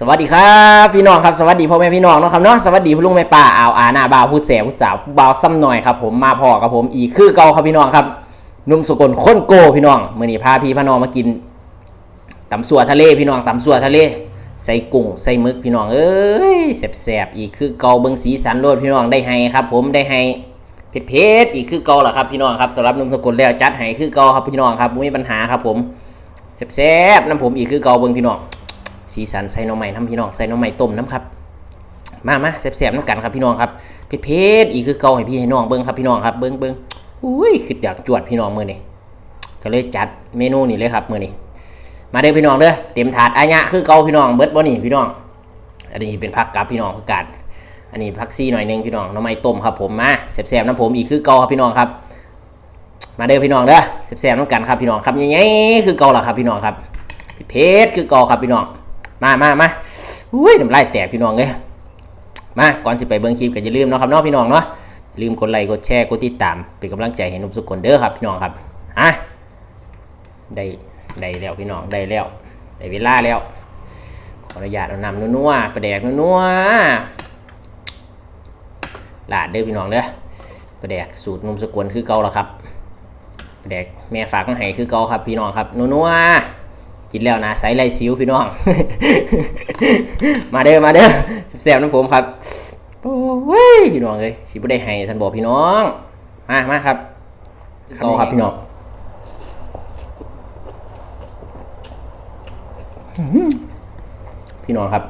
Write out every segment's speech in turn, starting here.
สวัสดีครับพี่น้องครับสวัสดีพ่อแม่พี่น้องเนาะครับเนาะสวัสดีพ่อลุงแม่ป้าอาวอาหน้าบ่าวผู้แสบผู้สาวผู้บ่าวซ้ำหน่อยครับผมมาพ่อกับผมอีกคือเก่าครับพี่น้องครับนุ่มสกลข้นโกพี่น้องเมื้อนี้พาพี่พาน้องมากินตำสัวทะเลพี่น้องตำสัวทะเล ใส่กุ้งใส่มึกพี่น้องเอ้ยแสบๆอีกคือเก่าเบิ่งสีสันโลดพี่น้องได้ให้ครับ ผมได้ให้เผ็ดๆอีกคือเก่าล่ะครับพี่น้องครับสำหรับนุ่มสกุลแล้วจัดให้คือเก่าครับพี่น้องครับไม่มีปัญหาครับผมแซ่บๆน้ำผมอีกคือเก่าเบิ่งพี่น้อง สีสันใส่น้องใหม่น้ำพี่น้องใส่น้องใหม่ต้มน้ำครับมามาแซ่บๆน้ำกันครับพี่น้องครับเผ็ดๆอีกคือเกาให้พี่ให้น้องเบิ้งครับพี่น้องครับเบิ้งเบิ้งอุ้ยคืออยากจวดพี่น้องมือนี่ก็เลยจัดเมนูนี่เลยครับมือนี่มาเด้อพี่น้องเด้อเต็มถาดอายะคือเกาพี่น้องเบิดบ่นี่พี่น้อง อันนี้เป็นผักกับพี่น้องผักาดอันนี้ผักซี่หน่อยหนึงพี่น้องน้ำไม้ต้มครับผมมาแซ่บๆน้ำผมอีกคือเกาครับพี่น้องครับ มาเด้อพี่น้องเด้อแซ่บๆน้ำกันครับพี่น้องครับยังไงคือเกาล่ะครับพี่น้องครับเผ็ดคือเกาครับพี่น้อง มามามาอุ้ยน้ำลายแตกพี่น้องเลยมาก่อนสิไปเบิ่งคลิปก็อย่าลืมเนาะครับเนาะพี่น้องเนาะลืมกดไลค์กดแชร์กดติดตามเป็นกำลังใจให้นุ่มสุกคนเด้อครับพี่น้องครับฮะได้ได้แล้วพี่น้องได้แล้วได้เวลาแล้วขออนุญาตเอานำนัวๆประแดกนัวๆลาดเด้อพี่น้องเด้อประแดกสูตรนุ่มสกุลคือเก่าแล้วครับประแดกแม่ฝากมาให้คือเก่าครับพี่น้องครับนัวๆ กินแล้วนะใสไรสิวพี่น้อง มาเด้อมาเด้อแซ่บๆน้ำผมครับโอ้ยพี่น้องเลยสิบ่ได้ให้ท่านบอกพี่น้องมามาครับเกาครับพี่น้องพี่น้องครับ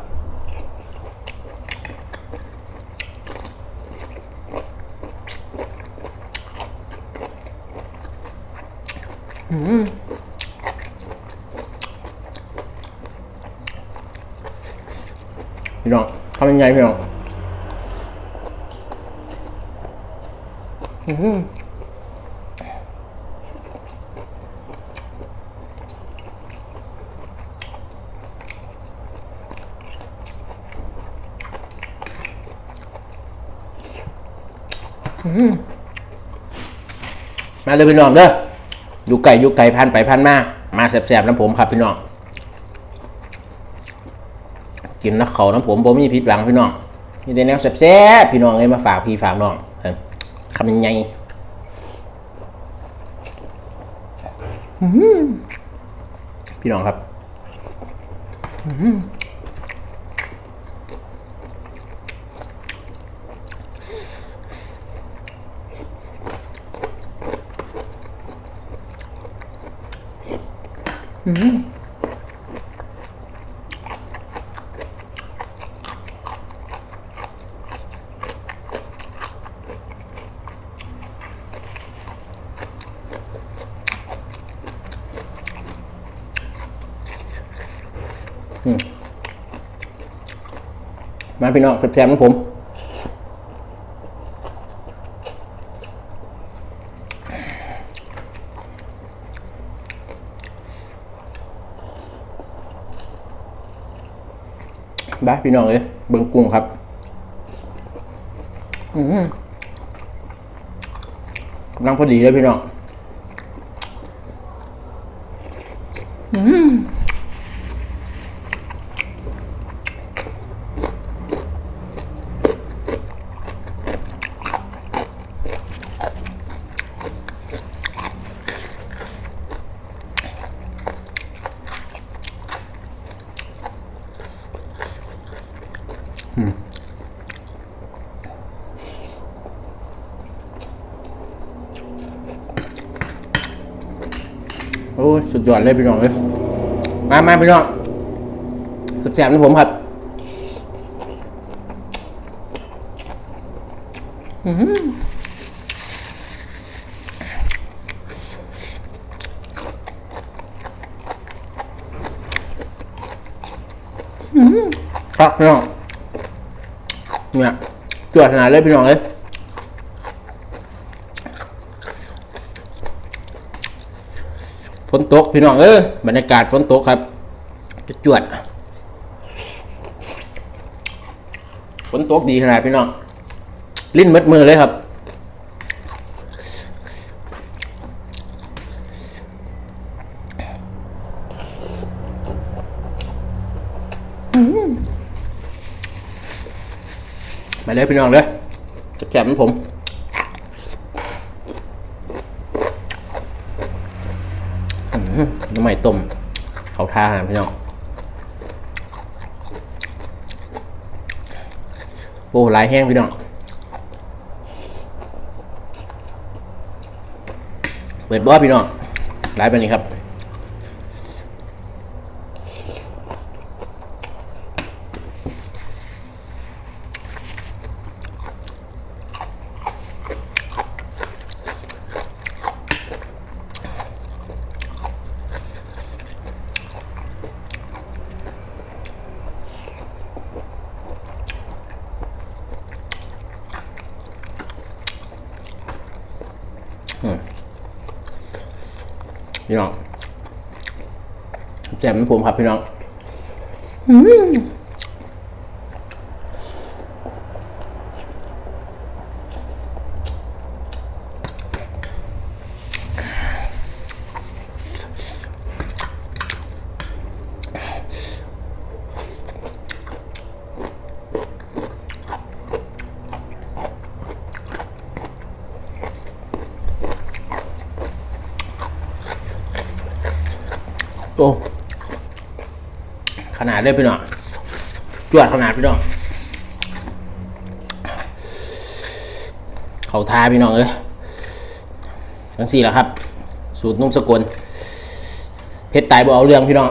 พี่น้อง ทำยังไงพี่น้องอื้อหืออื้อหือมาเลยพี่น้องเด้ออยู่ไก่อยู่ไก่พันไปพันมา มาแสบๆน้ำผมครับพี่น้อง กินนักเขาน้ำผมผมมีพิษหวังพี่น้องนี่ได้แนวแซ่บๆพี่น้องเอ้ยมาฝากพี่ฝากน้องคำยังไงอื้อหือพี่น้องครับอื้อ มาพี่น้องแซ่บๆน้ำผมได้พี่น้องเอ้ยเบิ่งกุ้งครับ กำลังพอดีเลยพี่น้องโอ้ยสุดยอดเลยพี่น้องเลยมามาพี่น้องแซ่บๆนะผมครับอื้อหืออื้อหือครับพี่น้องเนี่ยจวดขนาดเลยพี่น้องเลย นตกพี่น้องเออบรรยากาศฝนตกครับจะจวดฝนตกดีขนาดพี่น้องลิ้นมัดมือเลยครับมาเลยพี่น้องเลยจะแจมผมอื้อหือน้ำให ม่ต้มเขาท่าหาพี่น้องโอ้หลายแห้งพี่น้องเปิดบ่พี่น้องหลายแบบนี้ครับ พี่น้องแจ่มผมครับพี่น้อง โอ้ขนาดได้พี่น้องจวดขนาดพี่น้องเขาทาพี่น้องเอ้ยทั้งสี่แหละครับ สูตรนุ่มสกุลเพชรตายบ่เอาเรื่องพี่น้อง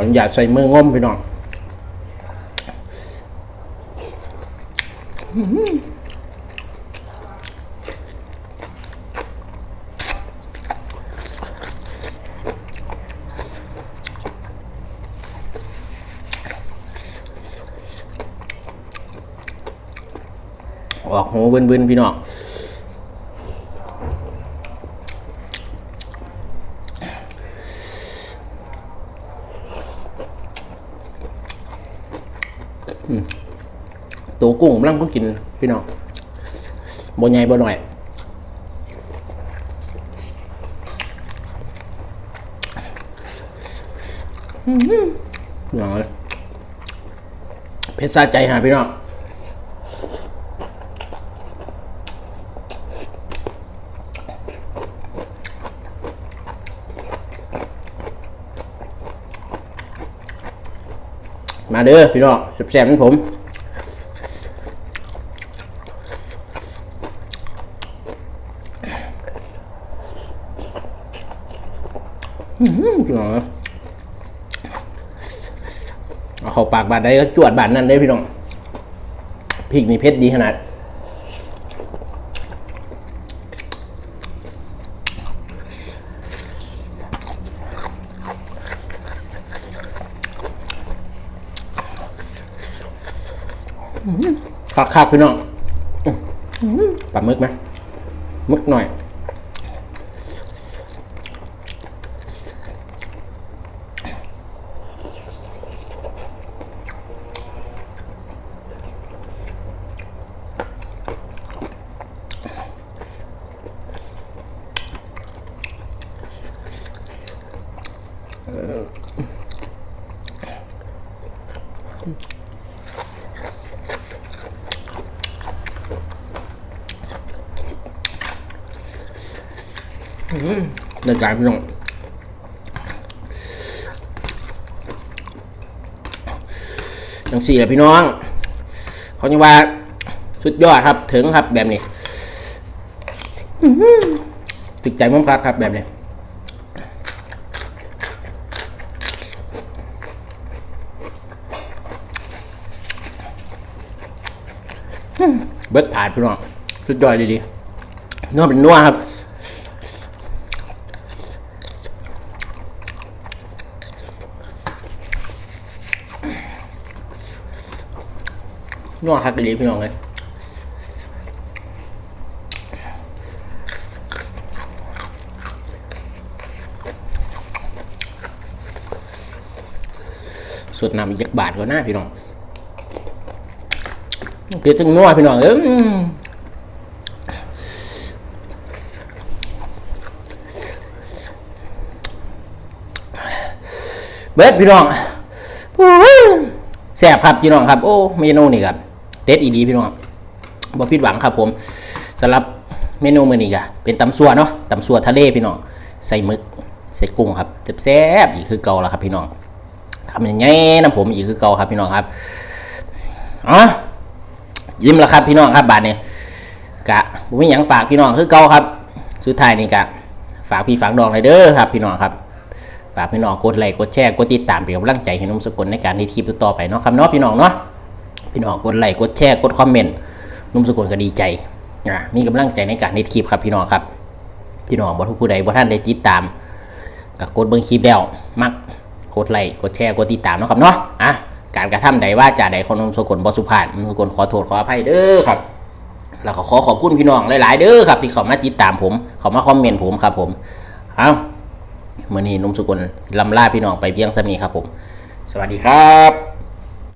ออนุญาตใส่มืองมพี่น้องออกหูบึนๆพี่น้อง ตัวกุ้งกำลังก็กินพี่น้องบนใหญ่บนหน่อย พี่น้องเอ้ยเพชรสะใจหาพี่น้องมาเด้อพี่น้องแซ่บๆเหมือนผม พี่น้อเอาเข้าปากบาดได้ก็จวดบาดนั่นได้พี่น้องพริกนี่เผ็ดดีขนาดคักคักๆพี่น้องปลาหมึกไหมหมึกหน่อย ในการพี่น้องจังสี่แหละพี่น้องเขาจะว่าสุดยอดครับถึงครับแบบนี้อื้อหือถึกใจมั่งคักครับแบบนี้เบิร์ดถาดพี่น้องสุดยอดดีๆนัวเป็นนัวครับ นัวคักอีหลีพี่น้องเลยสุดนำยักบาทก็หน้าพี่น้องเพียงนัวพี่น้องเอ้มเบิดพี่น้องแสบครับพี่น้องครับ โอ้เมนูนี่ครับ ด็ดอีดีพี่น้องบ่ผิดหวังครับผมสำหรับเมนูมื้อนี้ก็เป็นตำซัวเนาะตำซัวทะเลพี่น้องใส่หมึกใส่กุ้งครับแซ่บๆอีกคือเก่าแล้วครับพี่น้องทำอย่างไงนะผมอีกคือเก่าครับพี่น้องครับอ๋อยิ้มแล้วครับพี่น้องครับบาดนี้กะผมมีหยังฝากพี่น้องคือเก่าครับ สุดท้ายนี่กะ ฝากพี่ฝากน้องเลยเด้อครับ พี่น้องครับฝากพี่น้องกดไลค์กดแชร์กดติดตามเป็นกำลังใจให้นุ่มสกุลในการที่คลิปต่อไปเนาะครับเนาะพี่น้องเนาะ พี่น้องกดไลค์กดแชร์กดคอมเมนต์นุ่มสกุลก็ดีใจอ่ามีกำลังใจในการเฮ็ดคลิปครับพี่น้องครับ พี่น้องบ่ทุกผู้ใดบ่ท่านได้ติดตามก็กดเบิ่งคลิปแล้วมักกดไลค์กดแชร์กดติดตามเนาะครับเนาะอะการกระทำใดว่าจาใดของนุ่มสกุลบ่สุภาพนุ่มสกุลขอโทษขออภัยเด้อครับแล้วก็ขอขอบคุณพี่น้องหลาย ๆ เด้อครับที่เขามาติดตามผมเขามาคอมเมนต์ผมครับผมเอามื่อนี้นุ่มสุกลลำลาพี่น้องไปเพียงสำนีครับผม สวัสดีครับ